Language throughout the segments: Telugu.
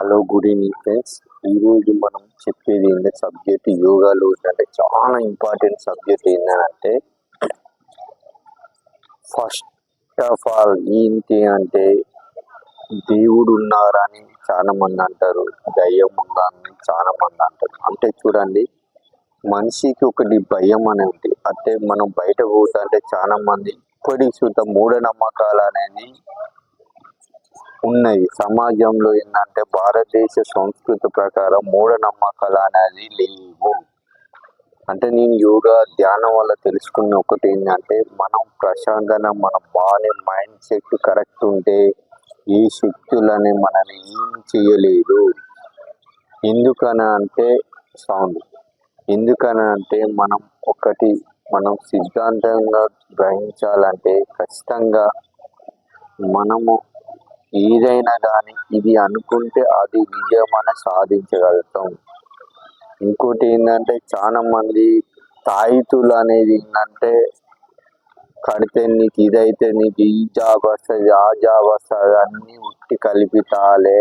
Hello good evening friends. ఈరోజు మనం చెప్పేది ఏంటంటే సబ్జెక్ట్ యోగాలో అంటే చాలా ఇంపార్టెంట్ సబ్జెక్ట్ ఏంటంటే ఫస్ట్ ఆఫ్ ఆల్ ఏంటి అంటే దేవుడు ఉన్నారని చాలా మంది అంటారు దయ్యం ఉందని చాలా మంది అంటారు. అంటే చూడండి మనిషికి ఒకటి భయం అనేది అంటే మనం బయట పోతా అంటే చాలా మంది ఇప్పటికి చూద్దాం మూఢనమ్మకాలు అనేది ఉన్నాయి సమాజంలో ఏంటంటే భారతదేశ సంస్కృతి ప్రకారం మూఢనమ్మకాలు అనేది లేవు. అంటే నేను యోగా ధ్యానం వల్ల తెలుసుకున్న ఒకటి ఏంటంటే మనం ప్రశాంతంగా మన బాడీ మైండ్ సెట్ కరెక్ట్ ఉంటే ఈ శక్తులని మనల్ని ఏం చేయలేదు. ఎందుకని అంటే సౌండ్. ఎందుకని అంటే మనం ఒకటి మనం సిద్ధాంతంగా గ్రహించాలంటే ఖచ్చితంగా మనము ఏదైనా కానీ ఇది అనుకుంటే అది విజయమని సాధించగలుగుతాం. ఇంకోటి ఏంటంటే చాలా మంది తాయితులు అనేది ఏంటంటే కడితే నీకు ఇదైతే నీకు ఈ జాబ్ వస్తుంది ఆ జాబ్ వస్తుంది అన్నీ ఉట్టి కల్పితాలే.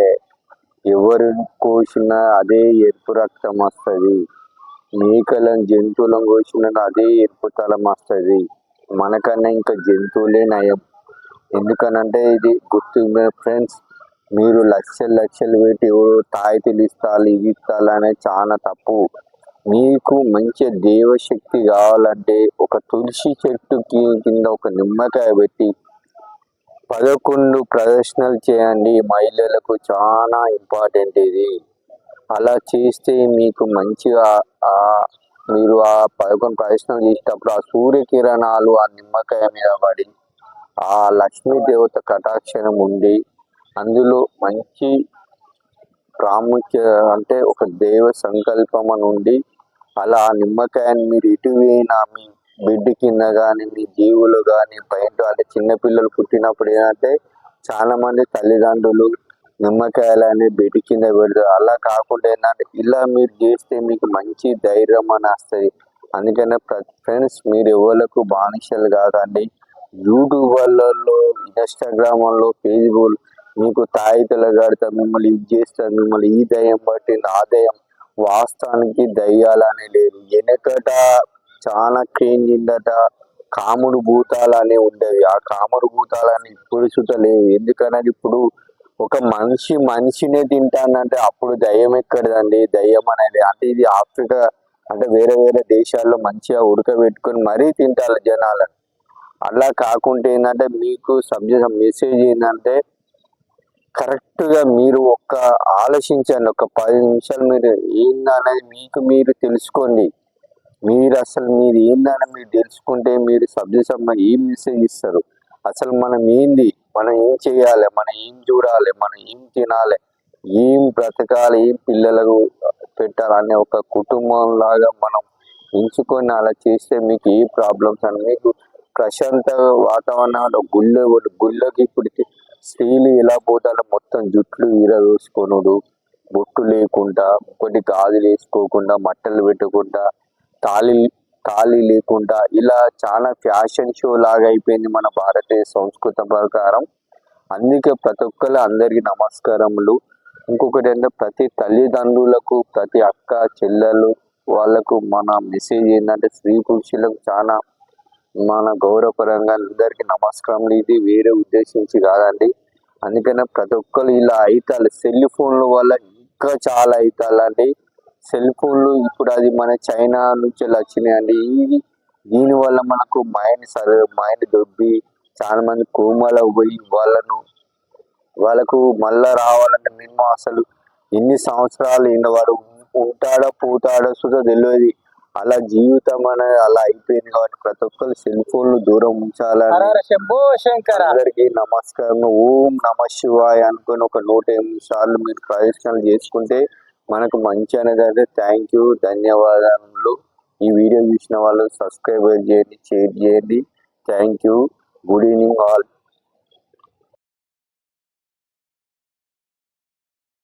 ఎవరు కోసినా అదే ఎరుపు రక్తం వస్తుంది. మేకలను జంతువులను కోసిన అదే ఎరుపు తలం వస్తుంది. మనకన్నా ఇంకా జంతువులే నయం. ఎందుకనంటే ఇది గుర్తు ఫ్రెండ్స్ మీరు లక్షలు లక్షలు పెట్టి ఎవరు తాయితీలు ఇస్తారు ఇవి ఇస్తారు అనేది చాలా తప్పు. మీకు మంచి దేవశక్తి కావాలంటే ఒక తులసి చెట్టు కింద ఒక నిమ్మకాయ పెట్టి పదకొండు ప్రదర్శనలు చేయండి. మహిళలకు చాలా ఇంపార్టెంట్ ఇది. అలా చేస్తే మీకు మంచిగా మీరు ఆ పదకొండు ప్రదర్శనలు చేసేటప్పుడు ఆ సూర్యకిరణాలు ఆ నిమ్మకాయ మీద పడి ఆ లక్ష్మీ దేవత కటాక్షణం ఉండి అందులో మంచి ప్రాముఖ్య అంటే ఒక దేవ సంకల్పం అని ఉండి అలా ఆ నిమ్మకాయని మీరు ఇటు మీ బిడ్డ కింద కానీ మీ జీవులు కానీ బయట అంటే చిన్నపిల్లలు పుట్టినప్పుడు ఏంటంటే చాలా మంది తల్లిదండ్రులు నిమ్మకాయలని బిడ్డ కింద పెడతారు. అలా కాకుండా ఏంటంటే ఇలా మీరు చేస్తే మీకు మంచి ధైర్యం అని వస్తుంది. అందుకనే ఫ్రెండ్స్ మీరు ఎవరికి బానిసలు కాకండి. యూట్యూబర్లలో ఇన్స్టాగ్రామ్లో ఫేస్బుక్ మీకు తాయితలు కడతా మిమ్మల్ని ఇది చేస్తా మిమ్మల్ని ఈ దయ్యం పట్టింది ఆ దయ్యం వాస్తవానికి దయ్యాలనే లేదు. వెనకట చాలా క్రేంజిందట కాముడు భూతాలనే ఉండేవి. ఆ కాముడు భూతాలని ఇప్పుడు సుత లేవు. ఎందుకన్నది ఇప్పుడు ఒక మనిషి మనిషినే తింటానంటే అప్పుడు దయ్యం ఎక్కడదండి? దయ్యం అనేది అంటే ఇది ఆఫ్రికా అంటే వేరే వేరే దేశాల్లో మంచిగా ఉడకబెట్టుకొని మరీ తింటారు జనాలను అలా కాకుండా ఏంటంటే మీకు సబ్జెక్ట్ మెసేజ్ ఏంటంటే కరెక్ట్గా మీరు ఒక్క ఆలోచించండి. ఒక పది నిమిషాలు మీరు ఏందనేది మీకు మీరు తెలుసుకోండి. మీరు అసలు మీరు ఏందని మీరు తెలుసుకుంటే మీరు సబ్జెక్ట్ సంబంధం ఏం మెసేజ్ ఇస్తారు? అసలు మనం ఏంది? మనం ఏం చేయాలి? మనం ఏం చూడాలి? మనం ఏం తినాలి? ఏం బ్రతకాలి? ఏం పిల్లలకు పెట్టాలనే ఒక కుటుంబం లాగా మనం ఎంచుకొని అలా చేస్తే మీకు ఏ ప్రాబ్లమ్స్ అని మీకు ప్రశాంత వాతావరణంలో గుళ్ళు గుళ్ళకి ఇప్పుడు స్త్రీలు ఎలా పోతారో మొత్తం జుట్లు ఈరవేసుకొనుడు బొట్టు లేకుండా ఒకటి గాజులు వేసుకోకుండా మట్టలు పెట్టకుండా తాళి తాళి లేకుండా ఇలా చాలా ఫ్యాషన్ షో లాగా అయిపోయింది మన భారతీయ సంస్కృత ప్రకారం. అందుకే ప్రతి ఒక్కరు అందరికీ నమస్కారములు. ఇంకొకటి అంటే ప్రతి తల్లిదండ్రులకు ప్రతి అక్క చెల్లెలు వాళ్ళకు మన మెసేజ్ ఏంటంటే స్త్రీ పురుషులకు చాలా మన గౌరవపరంగా అందరికి నమస్కారం. ఇది వేరే ఉద్దేశించి కాదండి. అందుకనే ప్రతి ఒక్కరు ఇలా అవుతారు సెల్ ఫోన్ల వల్ల ఇంకా చాలా అవుతారండి సెల్ ఫోన్లు ఇప్పుడు అది మన చైనా నుంచి వచ్చినాయండి? ఇది దీని వల్ల మనకు మైండ్ సర్ మైండ్ దొబ్బి చాలా మంది కోమల పోయి వాళ్ళను వాళ్ళకు మళ్ళా రావాలంటే మేము అసలు ఎన్ని సంవత్సరాలు ఈయన వాడు ఉంటాడో పోతాడో సుధా తెలియదు అలా జీవితం అనేది అలా అయిపోయింది కాబట్టి ప్రతి ఒక్కరు సెల్ ఫోన్లు దూరం ఉంచాలని అందరికి నమస్కారం ఓం నమ శివాయ అనుకుని ఒక నూట ఎనిమిది సార్లు మీరు ప్రదర్శనలు చేసుకుంటే మనకు మంచి అనేది అయితే థ్యాంక్ యూ ధన్యవాదాలు ఈ వీడియో చూసిన వాళ్ళు సబ్స్క్రైబ్ చేయండి షేర్ చేయండి. Thank you good evening all